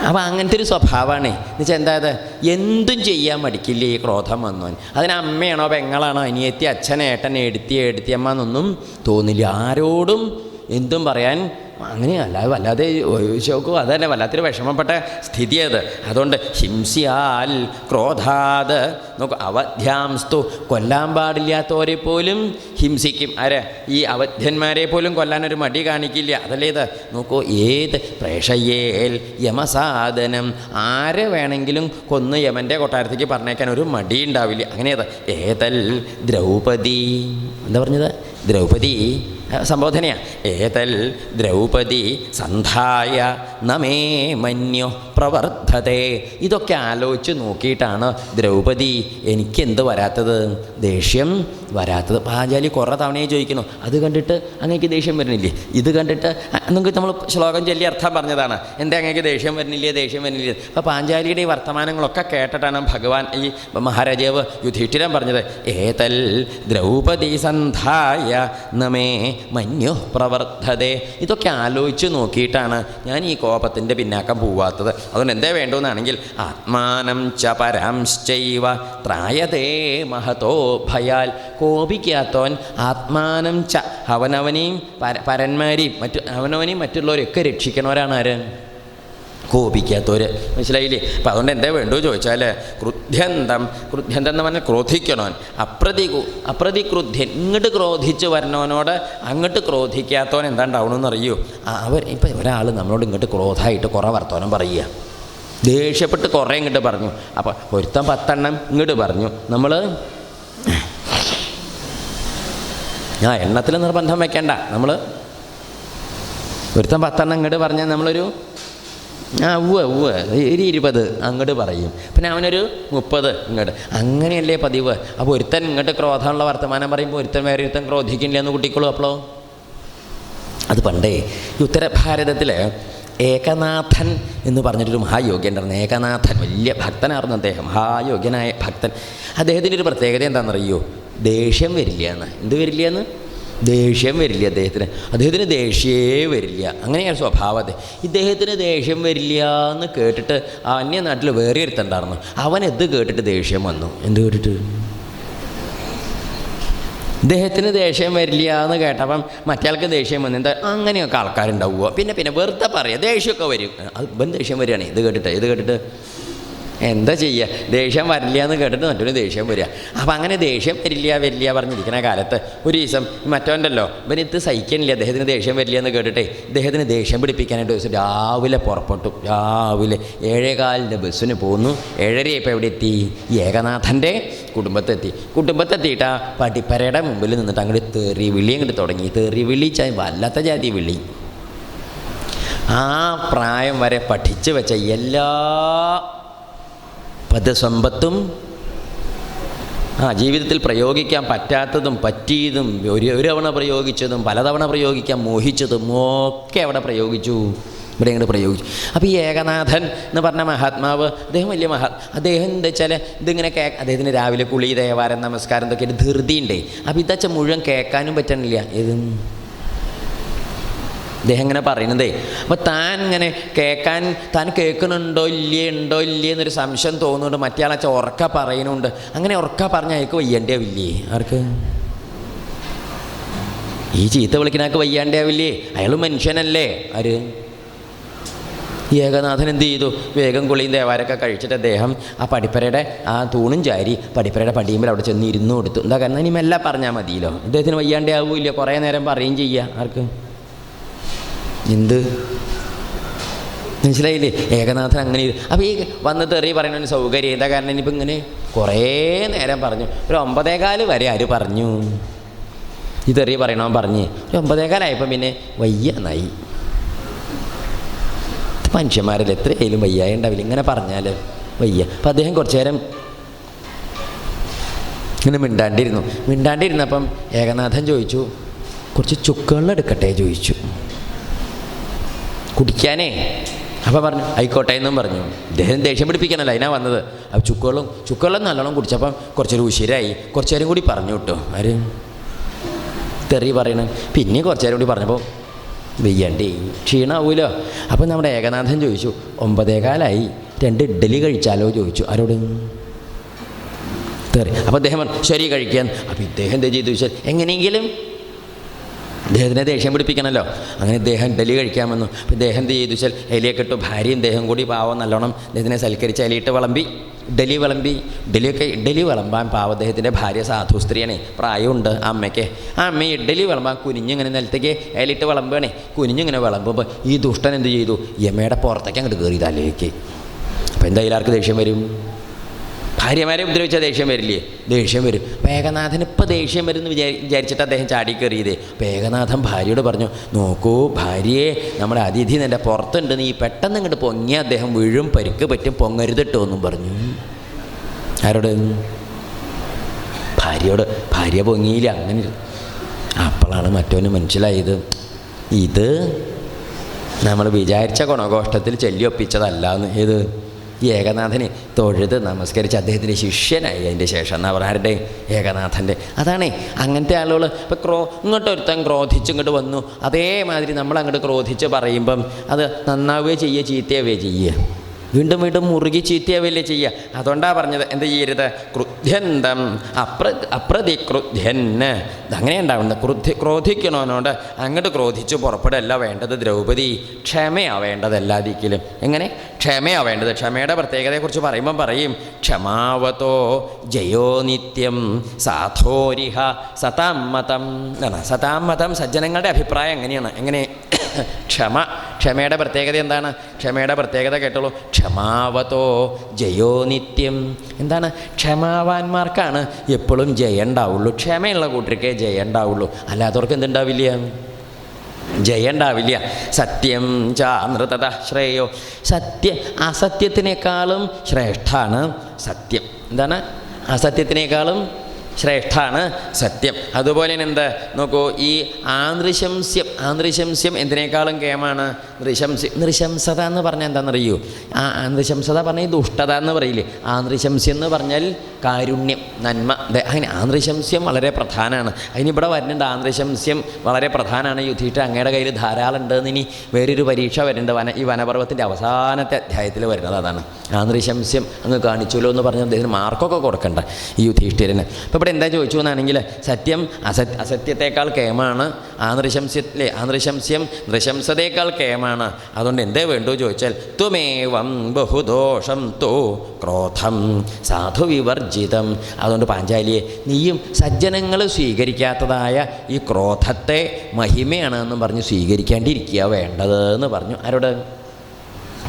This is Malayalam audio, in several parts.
അപ്പം അങ്ങനത്തെ ഒരു സ്വഭാവമാണ് എന്നുവെച്ചാൽ എന്താ അത്? എന്തും ചെയ്യാൻ മടിക്കില്ല ഈ ക്രോധം വന്നവൻ. അതിന് അമ്മയാണോ പെങ്ങളാണോ അനിയത്തി അച്ഛൻ ഏട്ടൻ എടുത്തി എടുത്തിയമ്മ എന്നൊന്നും തോന്നില്ല. ആരോടും എന്തും പറയാൻ അങ്ങനെയല്ല വല്ലാതെ ചോക്കും അതന്നെ വല്ലാത്തൊരു വിഷമപ്പെട്ട സ്ഥിതി അത് അതുകൊണ്ട് ഹിംസിയാൽ ക്രോധാത്. നോക്കൂ അവധ്യാംസ്തു. കൊല്ലാൻ പാടില്ലാത്തവരെ പോലും ഹിംസിക്കും. ആരെ? ഈ അവധ്യന്മാരെ പോലും കൊല്ലാനൊരു മടി കാണിക്കില്ല. അതല്ലേ ഇത്? നോക്കൂ ഏത് പ്രേഷയേൽ യമസാധനം ആരെ വേണമെങ്കിലും കൊന്ന് യമന്റെ കൊട്ടാരത്തേക്ക് പറഞ്ഞേക്കാൻ ഒരു മടി ഉണ്ടാവില്ല. അങ്ങനെയത് ഏതൽ ദ്രൗപദി? എന്താ പറഞ്ഞത്? ദ്രൗപദി സംബോധനയാ ഏതൽ ദ്രൗപദി സന്ധായ നമേ മന്യോ പ്രവർദ്ധതെ. ഇതൊക്കെ ആലോചിച്ച് നോക്കിയിട്ടാണ് ദ്രൗപദി എനിക്കെന്ത് വരാത്തത്? ദേഷ്യം വരാത്തത്. പാഞ്ചാലി കുറേ തവണയെ ചോദിക്കുന്നു അത് കണ്ടിട്ട് അങ്ങേക്ക് ദേഷ്യം വരുന്നില്ലേ? ഇത് കണ്ടിട്ട് നിങ്ങൾക്ക് നമ്മൾ ശ്ലോകം ചൊല്ലി അർത്ഥം പറഞ്ഞതാണ്. എന്താ അങ്ങേക്ക് ദേഷ്യം വരുന്നില്ലേ ദേഷ്യം വരുന്നില്ലേ? അപ്പോൾ പാഞ്ചാലിയുടെ ഈ വർത്തമാനങ്ങളൊക്കെ കേട്ടിട്ടാണ് ഭഗവാൻ ഈ മഹാരാജാവ് യുധിഷ്ഠിരം പറഞ്ഞത്. ഏതൽ ദ്രൗപദി സന്ധായ നമേ മഞ്ഞു പ്രവർദ്ധതേ ഇതൊക്കെ ആലോചിച്ച് നോക്കിയിട്ടാണ് ഞാൻ ഈ കോപത്തിന്റെ പിന്നാക്കം പോവാത്തത്. അതുകൊണ്ട് എന്തേ വേണ്ടുവെന്നാണെങ്കിൽ ആത്മാനം ച പരാംശ്ചൈവ ത്രായതേ മഹതോ ഭയാൽ. കോപിക്കാത്തവൻ ആത്മാനം ച. അവനവനെയും പര പരന്മാരെയും മറ്റു അവനവനെയും മറ്റുള്ളവരെയൊക്കെ രക്ഷിക്കണവരാണ് ആര്? കോപിക്കാത്തവർ മനസ്സിലായില്ലേ? അപ്പം അതുകൊണ്ട് എന്താ വേണ്ടു ചോദിച്ചാൽ ക്രുദ്ധ്യന്തം ക്രുദ്ധ്യന്തം എന്ന് പറഞ്ഞാൽ ക്രോധിക്കണോൻ അപ്രതി അപ്രതിക്രുദ്ധ്യൻ ഇങ്ങോട്ട് ക്രോധിച്ച് വരണവനോട് അങ്ങോട്ട് ക്രോധിക്കാത്തവൻ എന്താ ഉണ്ടാവണമെന്ന് അറിയൂ അവർ ഇപ്പം ഒരാൾ നമ്മളോട് ഇങ്ങോട്ട് ക്രോധമായിട്ട് കുറേ വർത്തമാനം പറയുക. ദേഷ്യപ്പെട്ട് കുറേ ഇങ്ങോട്ട് പറഞ്ഞു. അപ്പോൾ ഒരുത്തൻ പത്തെണ്ണം ഇങ്ങോട്ട് പറഞ്ഞു. നമ്മൾ ആ എണ്ണത്തിൽ നിർബന്ധം വെക്കണ്ട. നമ്മൾ ഒരുത്തൻ പത്തെണ്ണം ഇങ്ങോട്ട് പറഞ്ഞാൽ നമ്മളൊരു ആ ഉവ്വ് ഒരു ഇരുപത് അങ്ങോട്ട് പറയും. പിന്നെ അവനൊരു മുപ്പത് ഇങ്ങോട്ട് അങ്ങനെയല്ലേ പതിവ്. അപ്പോൾ ഒരുത്തൻ ഇങ്ങോട്ട് ക്രോധമുള്ള വർത്തമാനം പറയുമ്പോൾ ഒരുത്തൻ വേറെ ഒരുത്തൻ ക്രോധിക്കില്ല എന്ന് കുട്ടിക്കോളൂ അപ്പോളോ? അത് പണ്ടേ ഈ ഉത്തരഭാരതത്തിൽ ഏകനാഥൻ എന്ന് പറഞ്ഞിട്ടൊരു മഹായോഗ്യൻ ഉണ്ടായിരുന്നു ഏകനാഥൻ വലിയ ഭക്തനായിരുന്നു അദ്ദേഹം. മഹായോഗ്യനായ ഭക്തൻ. അദ്ദേഹത്തിന്റെ ഒരു പ്രത്യേകത എന്താണെന്നറിയോ? ദേഷ്യം വരില്ല എന്ന് എന്ത് വരില്ല എന്ന് ദേഷ്യം വരില്ല അദ്ദേഹത്തിന് അദ്ദേഹത്തിന് ദേഷ്യമേ വരില്ല. അങ്ങനെയാണ് സ്വഭാവത്തെ. ഇദ്ദേഹത്തിന് ദേഷ്യം വരില്ല എന്ന് കേട്ടിട്ട് അന്യ നാട്ടിൽ വേറെ ഒരുത്തുണ്ടായിരുന്നു അവൻ എന്ത് കേട്ടിട്ട് ദേഷ്യം വന്നു? എന്ത് കേട്ടിട്ട്? ഇദ്ദേഹത്തിന് ദേഷ്യം വരില്ല എന്ന് കേട്ടപ്പം മറ്റേയാൾക്ക് ദേഷ്യം വന്നു. എന്താ അങ്ങനെയൊക്കെ ആൾക്കാരുണ്ടാവുക. പിന്നെ പിന്നെ വെറുതെ പറയുക ദേഷ്യമൊക്കെ വരും. അത് ഇപ്പം ദേഷ്യം വരികയാണ്. ഇത് കേട്ടിട്ട് ഇത് കേട്ടിട്ട് എന്താ ചെയ്യുക ദേഷ്യം വരില്ല എന്ന് കേട്ടിട്ട് മറ്റൊരു ദേഷ്യം വരിക. അപ്പം അങ്ങനെ ദേഷ്യം വരില്ല വരില്ല പറഞ്ഞിരിക്കുന്ന കാലത്ത് ഒരു ദിവസം മറ്റോണ്ടല്ലോ ഇത് സഹിക്കണില്ല അദ്ദേഹത്തിന് ദേഷ്യം വരില്ല എന്ന് കേട്ടിട്ടേ ഇദ്ദേഹത്തിന് ദേഷ്യം പിടിപ്പിക്കാനായിട്ട് ദിവസം രാവിലെ പുറപ്പെട്ടു. രാവിലെ ഏഴേകാലിന്റെ ബസ്സിന് പോന്നു. ഏഴരയപ്പോൾ എവിടെ എത്തി? ഏകനാഥന്റെ കുടുംബത്തെത്തി. കുടുംബത്തെത്തിയിട്ട് ആ പടിപ്പരയുടെ മുമ്പിൽ നിന്നിട്ട് അങ്ങോട്ട് തെറി വിളി അങ്ങോട്ട് തുടങ്ങി. തെറി വിളി വല്ലാത്ത ജാതി വിളി. ആ പ്രായം വരെ പഠിച്ചു വെച്ച എല്ലാ പദസമ്പത്തും ആ ജീവിതത്തിൽ പ്രയോഗിക്കാൻ പറ്റാത്തതും പറ്റിയതും ഒരു ഒരു തവണ പ്രയോഗിച്ചതും പലതവണ പ്രയോഗിക്കാൻ മോഹിച്ചതും ഒക്കെ അവിടെ പ്രയോഗിച്ചു. ഇവിടെ ഇങ്ങോട്ട് പ്രയോഗിച്ചു. അപ്പോൾ ഈ ഏകനാഥൻ എന്ന് പറഞ്ഞ മഹാത്മാവ് അദ്ദേഹം വലിയ മഹാ അദ്ദേഹം എന്താ വെച്ചാൽ ഇതിങ്ങനെ കേ അദ്ദേഹത്തിന് രാവിലെ കുളി ദേവാരം നമസ്കാരം ഇതൊക്കെ ധൃതിയുണ്ടേ. അപ്പോൾ ഇതച്ച മുഴുവൻ കേൾക്കാനും പറ്റണില്ല. ഏതും അദ്ദേഹം ഇങ്ങനെ പറയുന്നതേ അപ്പോൾ താൻ ഇങ്ങനെ കേൾക്കാൻ താൻ കേൾക്കുന്നുണ്ടോ ഇല്ലേ ഉണ്ടോ ഇല്ലേ എന്നൊരു സംശയം തോന്നുന്നുണ്ട്. മറ്റേ ആളെ ഉറക്ക പറയുന്നുണ്ട്. അങ്ങനെ ഉറക്ക പറഞ്ഞ അയക്ക് വയ്യണ്ടാവില്ലേ ആർക്ക്? ഈ ചീത്ത വിളിക്കണാക്ക് വയ്യാണ്ടാവില്ലേ അയാൾ മനുഷ്യനല്ലേ. ആര്? ഏകനാഥൻ എന്ത് ചെയ്തു? വേഗം കുളിയും ദേവാരൊക്കെ കഴിച്ചിട്ട് അദ്ദേഹം ആ പടിപ്പരയുടെ ആ തൂണും ചാരി പടിപ്പരയുടെ പടിയുമ്പോൾ അവിടെ ചെന്ന് ഇരുന്നു കൊടുത്തു. എന്താ കാരണം? ഇനി മെല്ലെ പറഞ്ഞാൽ മതിയല്ലോ. അദ്ദേഹത്തിന് വയ്യാണ്ടേ ആവില്ല. കുറേ നേരം പറയുകയും ചെയ്യുക ആർക്ക്? എന്ത്? മനസ്സിലായില്ലേ? ഏകനാഥൻ അങ്ങനെ അപ്പോൾ ഈ വന്ന് തെറി പറയുന്നതിന് സൗകര്യം എന്താ കാരണം ഇനിയിപ്പോൾ ഇങ്ങനെ കുറേ നേരം പറഞ്ഞു. ഒരു ഒമ്പതേകാൽ വരെ ആര് പറഞ്ഞു? ഈ തെറി പറയണവൻ പറഞ്ഞ്. ഒരു ഒമ്പതേകാലായപ്പോൾ പിന്നെ വയ്യ നായി മനുഷ്യന്മാരല്ലേ? എത്രയായാലും വയ്യായ ഉണ്ടാവില്ല ഇങ്ങനെ പറഞ്ഞാൽ വയ്യ. അപ്പം അദ്ദേഹം കുറച്ചു നേരം ഇങ്ങനെ മിണ്ടാണ്ടിരുന്നു. മിണ്ടാണ്ടിരുന്നപ്പം ഏകനാഥൻ ചോദിച്ചു കുറച്ച് ചുക്കുകളിലെടുക്കട്ടെ ചോദിച്ചു. കുടിക്കാനേ. അപ്പം പറഞ്ഞു ആയിക്കോട്ടെ എന്നും പറഞ്ഞു. ഇദ്ദേഹം ദേഷ്യം പിടിപ്പിക്കണല്ലോ അതിനാ വന്നത്. അപ്പം ചുക്കുവെള്ളം ചുക്കുവെള്ളം നല്ലോണം കുടിച്ചപ്പം കുറച്ചൊരു ഉശിരായി. കുറച്ചു നേരം കൂടി പറഞ്ഞു കിട്ടും. ആര്? തെറി പറയണം. പിന്നെ കുറച്ചു നേരം കൂടി പറഞ്ഞപ്പോൾ വെയ്യണ്ടേ ക്ഷീണാവൂലോ? അപ്പം നമ്മുടെ ഏകനാഥൻ ചോദിച്ചു ഒമ്പതേകാലായി രണ്ട് ഇഡ്ഡലി കഴിച്ചാലോ? ചോദിച്ചു. ആരോട്? തെറി. അപ്പോൾ അദ്ദേഹം ശരി കഴിക്കാൻ. അപ്പോൾ ഇദ്ദേഹം എന്താ ചെയ്തു ചോദിച്ചാൽ എങ്ങനെയെങ്കിലും ഇദ്ദേഹത്തിനെ ദേഷ്യം പിടിപ്പിക്കണമല്ലോ അങ്ങനെ ഇദ്ദേഹം ഡലി കഴിക്കാമെന്നു അപ്പോൾ ഇദ്ദേഹം എന്ത് ചെയ്തു വെച്ചാൽ ഇലയൊക്കെ ഇട്ടു ഭാര്യയും ദേഹം കൂടി പാവം നല്ലോണം ഇദ്ദേഹത്തിനെ സൽക്കരിച്ച് ഇലയിട്ട് വിളമ്പി ഡലി വിളമ്പി. ഡലിയൊക്കെ ഇഡലി വിളമ്പാൻ പാവ അദ്ദേഹത്തിന്റെ ഭാര്യ സാധു സ്ത്രീയാണേ. പ്രായമുണ്ട് അമ്മയ്ക്ക്. ആ അമ്മ ഇഡലി വിളമ്പാൻ കുനിഞ്ഞിങ്ങനെ നിലത്തേക്ക് ഇലയിട്ട് വിളമ്പുകയാണേ കുനിഞ്ഞിങ്ങനെ വിളമ്പുമ്പോൾ ഈ ദുഷ്ടൻ എന്ത് ചെയ്തു? യമയുടെ പുറത്തേക്ക് അങ്ങോട്ട് കയറി തലയിലേക്ക് അപ്പോൾ എന്തായാലും ആർക്ക് ദേഷ്യം വരും? ഭാര്യമാരെ ഉപദ്രവിച്ചാൽ ദേഷ്യം വരില്ലേ? ദേഷ്യം വരും. വേഗനാഥൻ ഏകനാഥൻ ഇപ്പോൾ ദേഷ്യം വരുമെന്ന് വിചാരി വിചാരിച്ചിട്ട് അദ്ദേഹം ചാടി കയറിയതേ. അപ്പോൾ ഏകനാഥൻ ഭാര്യയോട് പറഞ്ഞു നോക്കൂ ഭാര്യയെ നമ്മുടെ അതിഥി നിന്റെ പുറത്തുണ്ട്. നീ പെട്ടെന്ന് ഇങ്ങോട്ട് പൊങ്ങിയ അദ്ദേഹം വീഴും പരിക്ക് പറ്റും പൊങ്ങരുതിട്ടോ എന്നും പറഞ്ഞു. ആരോട്? ഭാര്യയോട് ഭാര്യ പൊങ്ങിയില്ല അങ്ങനെ. അപ്പോഴാണ് മറ്റവന് മനസ്സിലായത്. ഇത് നമ്മൾ വിചാരിച്ച ഗുണഘോഷത്തിൽ ചൊല്ലിയൊപ്പിച്ചതല്ല എന്ന് ഏത്? ഈ ഏകനാഥനെ തൊഴുത് നമസ്കരിച്ച് അദ്ദേഹത്തിന്റെ ശിഷ്യനായി അതിന്റെ ശേഷം. എന്നാ ആരുടെ? ഏകനാഥന്റെ. അതാണേ അങ്ങനത്തെ ആളുകൾ ഇപ്പം ക്രോ ഇങ്ങോട്ട് ഒരുത്തൻ ക്രോധിച്ച് ഇങ്ങോട്ട് വന്നു. അതേമാതിരി നമ്മൾ അങ്ങോട്ട് ക്രോധിച്ച് പറയുമ്പം അത് നന്നാവുകയോ ചെയ്യുക ചീത്തയാവുകയോ ചെയ്യുക. വീണ്ടും വീണ്ടും മുറുകി ചീത്തയാവില്ലേ ചെയ്യുക അതുകൊണ്ടാണ് പറഞ്ഞത്. എന്ത് ചെയ്യരുത്? ക്രുദ്ധ്യന്തം അപ്ര അപ്രതിക്രുദ്ധ്യന് അങ്ങനെ ഉണ്ടാവുന്നത്. ക്രുദ്ധി ക്രോധിക്കണവനോട് അങ്ങോട്ട് ക്രോധിച്ച് പുറപ്പെടല്ല വേണ്ടത് ദ്രൗപദി. ക്ഷമയാ വേണ്ടത് എല്ലാ ദിക്കിലും. എങ്ങനെ? ക്ഷമയാ വേണ്ടത്. ക്ഷമയുടെ പ്രത്യേകതയെക്കുറിച്ച് പറയുമ്പം പറയും ക്ഷമാവതോ ജയോ നിത്യം സാധോരിഹ സതാമതം എന്നാണ്. സതാമതം സജ്ജനങ്ങളുടെ അഭിപ്രായം എങ്ങനെയാണ്? എങ്ങനെ? ക്ഷമ ക്ഷമയുടെ പ്രത്യേകത എന്താണ്? ക്ഷമയുടെ പ്രത്യേകത കേട്ടോളൂ. ക്ഷമാവതോ ജയോ നിത്യം. എന്താണ്? ക്ഷമാവാന്മാർക്കാണ് എപ്പോഴും ജയണ്ടാവുള്ളൂ. ക്ഷമയുള്ള കൂട്ടർക്കേ ജയണ്ടാവുള്ളൂ. അല്ലാത്തവർക്ക് എന്തുണ്ടാവില്ല? ജയണ്ടാവില്ല. സത്യം ചാന്ദ്രത ശ്രേയോ. സത്യ അസത്യത്തിനേക്കാളും ശ്രേഷ്ഠാണ് സത്യം. എന്താണ്? അസത്യത്തിനേക്കാളും ശ്രേഷ്ഠാണ് സത്യം. അതുപോലെ തന്നെ എന്ത്? നോക്കൂ ഈ ആനൃശംസ്യം ആനൃശംസ്യം എന്തിനേക്കാളും കേമാണ്? നൃശംസ്യം നൃശംസത എന്ന് പറഞ്ഞാൽ എന്താണെന്നറിയൂ? ആ നൃശംസത പറഞ്ഞാൽ ദുഷ്ടത എന്ന് പറയില്ലേ? ആനൃശംസ്യം എന്ന് പറഞ്ഞാൽ കാരുണ്യം നന്മ. അങ്ങനെ ആന്ദ്രശംസ്യം വളരെ പ്രധാനമാണ്. അതിനിവിടെ വരുന്നുണ്ട് ആനൃശംസ്യം വളരെ പ്രധാനമാണ്. യുദ്ധിയിട്ട് അങ്ങയുടെ കയ്യിൽ ധാരാളം ഉണ്ടെന്ന് ഇനി വേറൊരു പരീക്ഷ വരുന്നുണ്ട്. വന ഈ വനപർവത്തിന്റെ അവസാനത്തെ അധ്യായത്തിൽ വരുന്നത് അതാണ്. ആനൃശംസ്യം അങ്ങ് കാണിച്ചുല്ലോ എന്ന് പറഞ്ഞ് അദ്ദേഹത്തിന് മാർക്കൊക്കെ കൊടുക്കണ്ട ഈ യുധിഷ്ഠിരന്. അപ്പോൾ ഇവിടെ എന്താ ചോദിച്ചു എന്നാണെങ്കിൽ സത്യം അസത് അസത്യത്തേക്കാൾ കേമാണ് ആനൃശംസ്യത്തിലെ ആനൃശംസ്യം നൃശംസതേക്കാൾ കേമാണ്. അതുകൊണ്ട് എന്തേ വേണ്ടു ചോദിച്ചാൽ ത്വമേവം ബഹുദോഷം തോ ക്രോധം സാധു വിവർജിതം അതുകൊണ്ട് പാഞ്ചാലിയെ നീയും സജ്ജനങ്ങൾ സ്വീകരിക്കാത്തതായ ഈ ക്രോധത്തെ മഹിമയാണ് എന്നും പറഞ്ഞ് സ്വീകരിക്കാണ്ടിരിക്കുക വേണ്ടത് എന്ന് പറഞ്ഞു. ആരോട്?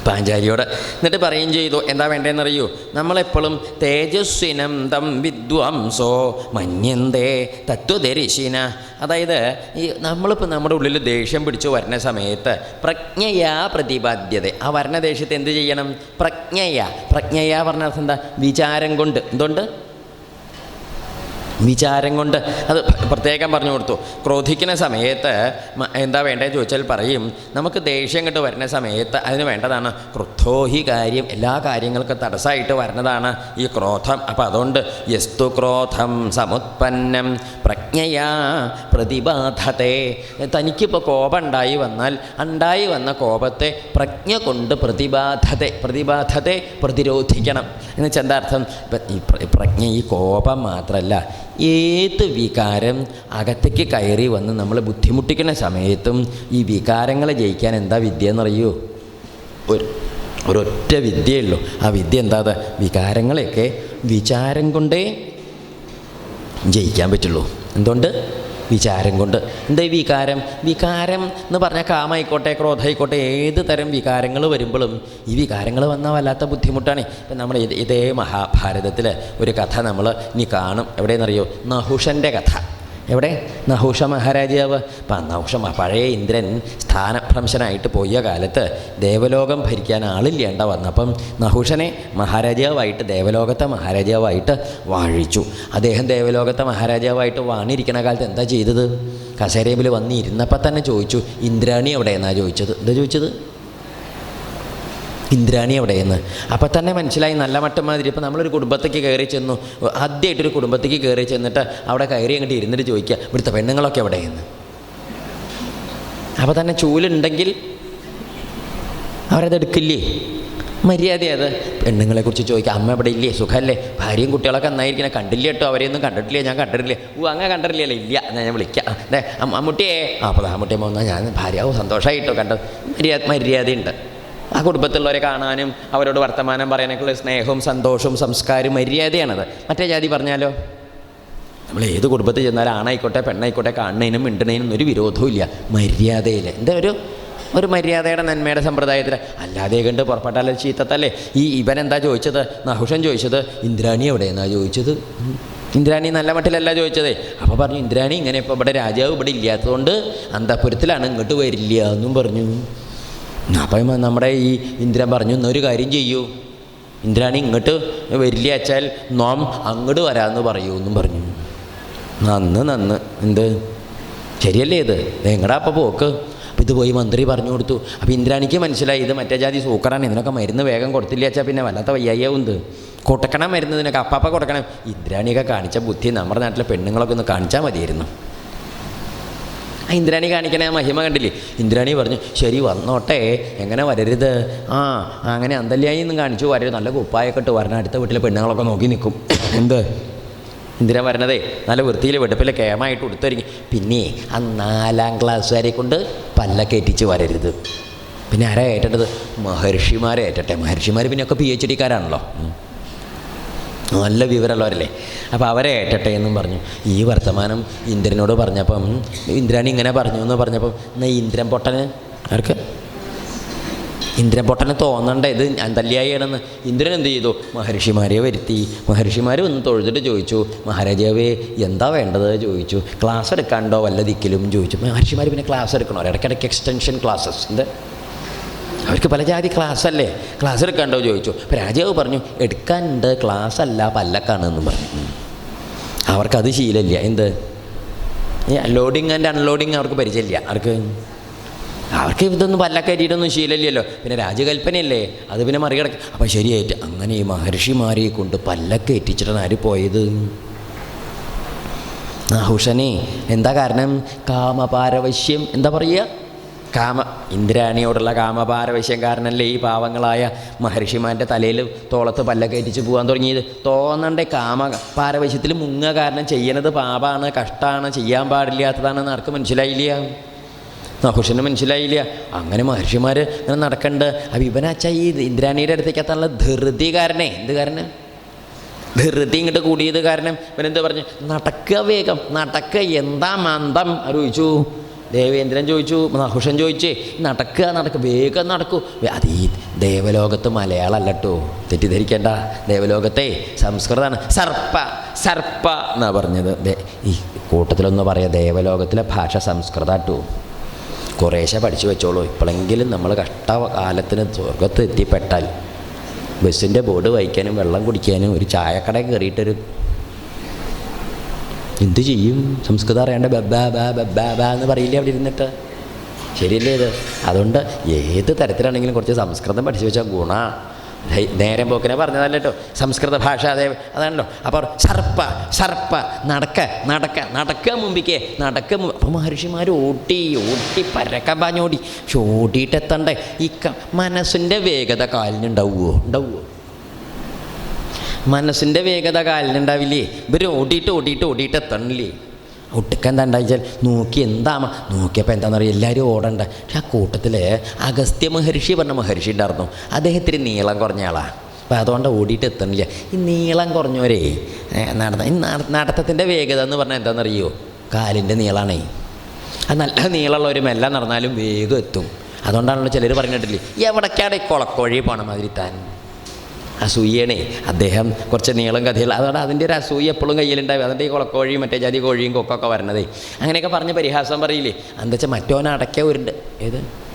പാഞ്ചാലിയോട് എന്നിട്ട് പറയുകയും ചെയ്തു എന്താ വേണ്ടതെന്നറിയൂ? നമ്മളെപ്പോഴും തേജസ്വിനം തം വിദ്വംസോ മന്യന്തേ തത്വദരിശിന. അതായത് ഈ നമ്മളിപ്പോൾ നമ്മുടെ ഉള്ളിൽ ദേഷ്യം പിടിച്ചു വരുന്ന സമയത്ത് പ്രജ്ഞയാ പ്രതിപാദ്യത. ആ വരുന്ന ദേഷ്യത്തെ എന്ത് ചെയ്യണം? പ്രജ്ഞയാ. പ്രജ്ഞയാ പറഞ്ഞ അർത്ഥം എന്താ? വിചാരം കൊണ്ട്. എന്തുകൊണ്ട്? വിചാരം കൊണ്ട്. അത് പ്രത്യേകം പറഞ്ഞു കൊടുത്തു. ക്രോധിക്കുന്ന സമയത്ത് എന്താ വേണ്ടതെന്ന് ചോദിച്ചാൽ പറയും നമുക്ക് ദേഷ്യം കണ്ട് വരുന്ന സമയത്ത് അതിന് വേണ്ടതാണ് ക്രുദ്ധോഹി കാര്യം എല്ലാ കാര്യങ്ങൾക്കും തടസ്സമായിട്ട് വരുന്നതാണ് ഈ ക്രോധം. അപ്പോൾ അതുകൊണ്ട് യസ്തു ക്രോധം സമുത്പന്നം പ്രജ്ഞയാ പ്രതിബാധത്തെ. തനിക്കിപ്പോൾ കോപം ഉണ്ടായി വന്നാൽ ഉണ്ടായി വന്ന കോപത്തെ പ്രജ്ഞ കൊണ്ട് പ്രതിബാധത്തെ പ്രതിബാധത്തെ പ്രതിരോധിക്കണം. എന്ന് വെച്ചാൽ എന്താ അർത്ഥം? ഈ പ്രജ്ഞ ഈ കോപം മാത്രമല്ല ഏത് വികാരം അകത്തേക്ക് കയറി വന്ന് നമ്മൾ ബുദ്ധിമുട്ടിക്കുന്ന സമയത്തും ഈ വികാരങ്ങളെ ജയിക്കാൻ എന്താ വിദ്യ എന്നറിയോ ഒരു ഒരൊറ്റ വിദ്യയുള്ളൂ ആ വിദ്യ എന്താ? വികാരങ്ങളെയൊക്കെ വിചാരം കൊണ്ടേ ജയിക്കാൻ പറ്റുള്ളൂ. എന്തുകൊണ്ട്? വിചാരം കൊണ്ട്. എന്താ വികാരം? വികാരം എന്ന് പറഞ്ഞാൽ കാമായിക്കോട്ടെ ക്രോധമായിക്കോട്ടെ ഏത് തരം വികാരങ്ങൾ വരുമ്പോഴും ഈ വികാരങ്ങൾ വന്നാൽ വല്ലാത്ത ബുദ്ധിമുട്ടാണ്. ഇപ്പം നമ്മൾ ഇതേ മഹാഭാരതത്തിൽ ഒരു കഥ നമ്മൾ ഇനി കാണും. എവിടെയെന്നറിയോ? നഹുഷന്റെ കഥ. എവിടെ? നഹുഷ മഹാരാജാവ്. അപ്പം നഹുഷ പഴയ ഇന്ദ്രൻ സ്ഥാനഭ്രംശനായിട്ട് പോയ കാലത്ത് ദേവലോകം ഭരിക്കാൻ ആളില്ലേണ്ട വന്നപ്പം നഹുഷനെ മഹാരാജാവായിട്ട് ദേവലോകത്തെ മഹാരാജാവായിട്ട് വാഴിച്ചു. അദ്ദേഹം ദേവലോകത്തെ മഹാരാജാവായിട്ട് വാണിരിക്കുന്ന കാലത്ത് എന്താ ചെയ്തത്? കസേരയിൽ വന്നിരുന്നപ്പോൾ തന്നെ ചോദിച്ചു ഇന്ദ്രാണി എവിടെയെന്നാണ് ചോദിച്ചത്? എന്താ ചോദിച്ചത്? ഇന്ദ്രാണി അവിടെയെന്ന് അപ്പം തന്നെ മനസ്സിലായി നല്ല മട്ടം മാതിരി ഇപ്പം നമ്മളൊരു കുടുംബത്തേക്ക് കയറി ചെന്നു ആദ്യമായിട്ടൊരു കുടുംബത്തേക്ക് കയറി ചെന്നിട്ട് അവിടെ കയറി അങ്ങോട്ട് ഇരുന്നിട്ട് ചോദിക്കുക ഇവിടുത്തെ പെണ്ണുങ്ങളൊക്കെ എവിടെയെന്ന്? അപ്പോൾ തന്നെ ചൂലുണ്ടെങ്കിൽ അവരതെടുക്കില്ലേ മര്യാദ അത് പെണ്ണുങ്ങളെ കുറിച്ച് ചോദിക്കുക അമ്മ ഇവിടെ ഇല്ലേ? സുഖമല്ലേ? ഭാര്യയും കുട്ടികളൊക്കെ നന്നായിരിക്കണം. കണ്ടില്ല കേട്ടോ? അവരെയൊന്നും കണ്ടിട്ടില്ല? ഞാൻ കണ്ടിട്ടില്ല? ഓ അങ്ങനെ കണ്ടിട്ടില്ലല്ലോ ഇല്ല. എന്നാൽ ഞാൻ വിളിക്കാം. അതെ അമ്മൂട്ടിയേ. അപ്പോൾ അമ്മൂട്ടിയെ വന്നാൽ ഞാൻ ഭാര്യ ഓ സന്തോഷമായിട്ടോ കണ്ടത് മര്യാദ മര്യാദയുണ്ട്. ആ കുടുംബത്തിലുള്ളവരെ കാണാനും അവരോട് വർത്തമാനം പറയാനൊക്കെയുള്ള സ്നേഹവും സന്തോഷവും സംസ്കാരവും മര്യാദയാണത്. മറ്റേ ജാതി പറഞ്ഞാലോ? നമ്മൾ ഏത് കുടുംബത്തിൽ ചെന്നാലും ആണായിക്കോട്ടെ പെണ്ണായിക്കോട്ടെ കാണുന്നതിനും മിണ്ടുന്നതിനും ഒരു വിരോധവും ഇല്ല. മര്യാദയിൽ എന്താ ഒരു ഒരു മര്യാദയുടെ നന്മയുടെ സമ്പ്രദായത്തിൽ അല്ലാതെ കണ്ട് പുറപ്പെട്ടാൽ ചീത്തത്തല്ലേ? ഈ ഇവൻ എന്താ ചോദിച്ചത്? നഹുഷൻ ചോദിച്ചത് ഇന്ദ്രാണി എവിടെയെന്നാ ചോദിച്ചത്. ഇന്ദ്രാണി നല്ല മട്ടിലല്ല ചോദിച്ചതേ. അപ്പോൾ പറഞ്ഞു ഇന്ദ്രാണി ഇങ്ങനെ ഇപ്പോൾ ഇവിടെ രാജാവ് ഇവിടെ ഇല്ലാത്തതുകൊണ്ട് അന്തപുരത്തിലാണ് ഇങ്ങോട്ട് വരില്ല എന്നും പറഞ്ഞു. അപ്പം നമ്മുടെ ഈ ഇന്ദ്രൻ പറഞ്ഞു ഒരു കാര്യം ചെയ്യൂ. ഇന്ദ്രാണി ഇങ്ങോട്ട് വരില്ല വെച്ചാൽ നോം അങ്ങോട്ട് വരാമെന്ന് പറയൂ എന്നും പറഞ്ഞു. നന്ന് നന്ന്. എന്ത്? ശരിയല്ലേ ഇത്? എങ്ങടാ അപ്പോൾ പോക്ക്? അപ്പം ഇത് പോയി മന്ത്രി പറഞ്ഞു കൊടുത്തു. അപ്പോൾ ഇന്ദ്രാണിക്ക് മനസ്സിലായി ഇത് മറ്റേ ജാതി സൂക്കറാണ്. ഇതിനൊക്കെ മരുന്ന് വേഗം കൊടുത്തില്ല വെച്ചാൽ പിന്നെ വല്ലാത്ത വയ്യാവും ഇത്. കൊടുക്കണം മരുന്നതിനൊക്കെ അപ്പാപ്പ കൊടുക്കണം ഇന്ദ്രാണിയൊക്കെ കാണിച്ച ബുദ്ധി നമ്മുടെ നാട്ടിലെ പെണ്ണുങ്ങളൊക്കെ ഒന്ന് കാണിച്ചാൽ മതിയായിരുന്നു. ആ ഇന്ദ്രാണി കാണിക്കണേ ആ മഹിമ കണ്ടില്ലേ? ഇന്ദ്രാണി പറഞ്ഞു ശരി വന്നോട്ടെ എങ്ങനെ വരരുത്? ആ അങ്ങനെ അന്തല്യായി ഒന്നും കാണിച്ചു വരരുത്. നല്ല കുപ്പായൊക്കെ ഇട്ട് വരണം. അടുത്ത വീട്ടിലെ പെണ്ണുങ്ങളൊക്കെ നോക്കി നിൽക്കും. എന്ത്? ഇന്ദിര വരണതേ നല്ല വൃത്തിയിൽ വെടുപ്പിൽ കേമായിട്ട് ഉടുത്തൊരുങ്ങി. പിന്നെ ആ നാലാം ക്ലാസ്സുകാരെ കൊണ്ട് പല്ല ഏറ്റിച്ച് വരരുത്. പിന്നെ ആരാ ഏറ്റേണ്ടത്? മഹർഷിമാരെ ഏറ്റട്ടെ. മഹർഷിമാർ പിന്നെയൊക്കെ പി എച്ച് ഡിക്കാരാണല്ലോ. നല്ല വിവരമുള്ളവരല്ലേ? അപ്പോൾ അവരെ ഏറ്റട്ടെ എന്നും പറഞ്ഞു. ഈ വർത്തമാനം ഇന്ദ്രനോട് പറഞ്ഞപ്പം ഇന്ദ്രാണി ഇങ്ങനെ പറഞ്ഞു എന്ന് പറഞ്ഞപ്പം എന്നാൽ ഇന്ദ്രൻ പൊട്ടന്? ആർക്ക്? ഇന്ദ്രൻ പൊട്ടന് തോന്നണ്ട? ഇത് അന്തല്യായാണെന്ന് ഇന്ദ്രൻ എന്ത് ചെയ്തു? മഹർഷിമാരെ വരുത്തി. മഹർഷിമാരെ ഒന്ന് തൊഴുതിട്ട് ചോദിച്ചു മഹാരാജാവേ എന്താ വേണ്ടത്? ചോദിച്ചു. ക്ലാസ് എടുക്കാണ്ടോ? വല്ല ദിക്കിലും? ചോദിച്ചു. മഹർഷിമാർ പിന്നെ ക്ലാസ് എടുക്കണോ? ഇടയ്ക്കിടയ്ക്ക് എക്സ്റ്റൻഷൻ ക്ലാസ്സസ് എന്ത്? അവർക്ക് പല ജാതി ക്ലാസ് അല്ലേ ക്ലാസ് എടുക്കാണ്ടോ ചോദിച്ചു. അപ്പോൾ രാജാവ് പറഞ്ഞു എടുക്കാനുണ്ട് ക്ലാസ് അല്ല പല്ലക്കാണ് എന്ന് പറഞ്ഞു. അവർക്കത് ശീലമില്ല. എന്ത്? ഈ ലോഡിങ് ആൻഡ് അൺലോഡിങ് അവർക്ക് പരിചയമില്ല. അവർക്ക് അവർക്ക് ഇതൊന്നും പല്ലക്ക കയറ്റിയിട്ടൊന്നും ശീലമില്ലല്ലോ. പിന്നെ രാജകൽപ്പനയല്ലേ? അത് പിന്നെ മറികടക്കും. അപ്പോൾ ശരിയായിട്ട് അങ്ങനെ ഈ മഹർഷിമാരെ കൊണ്ട് പല്ലക്ക എറ്റിച്ചിട്ടാണ് ആര് പോയത്? ഹുഷനെ എന്താ കാരണം? കാമപാരവശ്യം. എന്താ പറയുക? കാമ ഇന്ദ്രാണിയോടുള്ള കാമപാരവശ്യം കാരണമല്ലേ ഈ പാവങ്ങളായ മഹർഷിമാരുടെ തലയിൽ തോളത്ത് പല്ലൊക്കെ ഏറ്റിച്ച് പോകാൻ തുടങ്ങിയത്? തോന്നണ്ടേ കാമ പാരവശ്യത്തിൽ മുങ്ങ കാരണം ചെയ്യണത് പാപാണ് കഷ്ടമാണ് ചെയ്യാൻ പാടില്ലാത്തതാണെന്ന് ആർക്ക് മനസ്സിലായില്ല. നഹുഷന് മനസ്സിലായില്ല. അങ്ങനെ മഹർഷിമാർ ഇങ്ങനെ നടക്കണ്ട്. അപ്പം ഇവനാച്ച ഈ ഇന്ദ്രാണിയുടെ അടുത്തേക്ക് എത്താനുള്ള ധൃതി കാരണേ. എന്ത് കാരണം? ധൃതി ഇങ്ങോട്ട് കൂടിയത് കാരണം ഇവനെന്ത് പറഞ്ഞു? നടക്കുക വേഗം. നടക്കുക എന്താ മന്ദം. ചോദിച്ചു ദേവേന്ദ്രൻ ചോദിച്ചു നഹുഷൻ ചോദിച്ചേ നടക്കുക നടക്കുക വേഗം നടക്കൂ. അത് ഈ ദേവലോകത്ത് മലയാളമല്ല കേട്ടോ തെറ്റിദ്ധരിക്കേണ്ട. ദേവലോകത്തെ സംസ്കൃതമാണ് സർപ്പ സർപ്പ എന്നാ പറഞ്ഞത്. ഈ കൂട്ടത്തിലൊന്ന് പറയാം ദേവലോകത്തിലെ ഭാഷ സംസ്കൃത കേട്ടോ കുറേശ്ശെ പഠിച്ചു വെച്ചോളൂ. ഇപ്പോഴെങ്കിലും നമ്മൾ കഷ്ടകാലത്തിന് സ്വർഗത്ത് എത്തിപ്പെട്ടാൽ ബസ്സിന്റെ ബോർഡ് വായിക്കാനും വെള്ളം കുടിക്കാനും ഒരു ചായക്കട കയറിയിട്ടൊരു എന്ത് ചെയ്യും? സംസ്കൃതം അറിയാണ്ട് ബബ്ബാ ബാ ബബ്ബാ ബാ എന്ന് പറയില്ലേ അവിടെ ഇരുന്നിട്ട്? ശരിയല്ലേ ഇത്? അതുകൊണ്ട് ഏത് തരത്തിലാണെങ്കിലും കുറച്ച് സംസ്കൃതം പഠിച്ചു വെച്ചാൽ ഗുണ. നേരം പോക്കിനെ പറഞ്ഞതല്ല കേട്ടോ സംസ്കൃത ഭാഷ അതേ അതാണല്ലോ. അപ്പോൾ സർപ്പ സർപ്പ നടക്ക നടക്ക നടക്ക മുമ്പിക്കേ നടക്ക അപ്പോൾ മഹർഷിമാർ ഓട്ടി ഓട്ടി പരക്ക പാഞ്ഞോടി. ഓടിയിട്ടെത്തണ്ടേ? ഈ മനസ്സിന്റെ വേഗത കാലിനുണ്ടാവുമോ ഉണ്ടാവുമോ മനസ്സിന്റെ വേഗത കാലിനുണ്ടാവില്ലേ ഇവർ ഓടിയിട്ട് ഓടിയിട്ട് ഓടിയിട്ട് എത്തണില്ലേ? ഒട്ടുക്ക എന്താ ഉണ്ടാച്ചാൽ നോക്കി എന്താമ നോക്കിയപ്പോൾ എന്താണെന്ന് പറയുക എല്ലാവരും ഓടണ്ട. പക്ഷെ ആ കൂട്ടത്തിൽ അഗസ്ത്യ മഹർഷി പറഞ്ഞ മഹർഷി ഉണ്ടായിരുന്നു. അദ്ദേഹത്തിന് നീളം കുറഞ്ഞ ആളാണ് അപ്പോൾ അതുകൊണ്ട് ഓടിയിട്ട് എത്തണില്ല. ഈ നീളം കുറഞ്ഞവരേ നടന്ന ഈ നട- നടത്തത്തിന്റെ വേഗത എന്ന് പറഞ്ഞാൽ എന്താണെന്നറിയോ? കാലിന്റെ നീളാണേ. അത് നല്ല നീളമുള്ള ഒരു മെല്ലെ നടന്നാലും വേഗം എത്തും. അതുകൊണ്ടാണല്ലോ ചിലർ പറഞ്ഞിട്ടില്ലേ എവിടേക്കാണ് ഈ കുളക്കോഴി പോണ മാതിരി താൻ? അസൂയണേ അദ്ദേഹം കുറച്ച് നീളം കഥയിൽ അതുകൊണ്ട് അതിന്റെ ഒരു അസൂയ എപ്പോഴും കയ്യിലുണ്ടാവും അതിന്റെ ഈ കുളക്കോഴിയും മറ്റേ ജാതി കോഴിയും കൊക്കൊക്കെ വരണതേ. അങ്ങനെയൊക്കെ പറഞ്ഞ് പരിഹാസം പറയില്ലേ? എന്താ വെച്ചാൽ മറ്റോൻ അടയ്ക്ക ഉരുണ്ട്. ഏത്?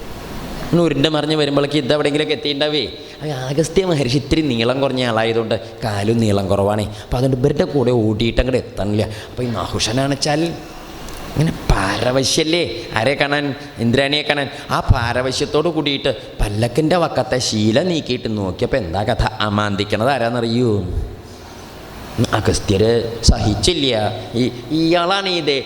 ഉരുണ്ട് മറിഞ്ഞ് വരുമ്പോഴേക്ക് ഇത് എവിടെയെങ്കിലൊക്കെ എത്തിയിട്ടുണ്ടാവേ? ആഗസ്ത്യ മഹർഷി ഇത്തിരി നീളം കുറഞ്ഞ ആളായതുകൊണ്ട് കാലും നീളം കുറവാണേ. അപ്പോൾ അതുകൊണ്ട് ഇവരുടെ കൂടെ ഓടിയിട്ട് അങ്ങോട്ട് എത്തണില്ല. അപ്പോൾ ഈ നാഹുഷനാണെച്ചാൽ ഇങ്ങനെ പാരവശ്യല്ലേ? ആരെ കാണാൻ? ഇന്ദ്രാണിയെ കാണാൻ. ആ പാരവശ്യത്തോട് കൂടിയിട്ട് പല്ലക്കിന്റെ വക്കത്തെ ശീല നീക്കിയിട്ട് നോക്കിയപ്പോൾ എന്താ കഥ? അമാന്തിക്കണത് ആരാന്നറിയൂ? അഗസ്ത്യര് സഹിച്ചില്ല. ഈ ഇയാളാണ് ദേ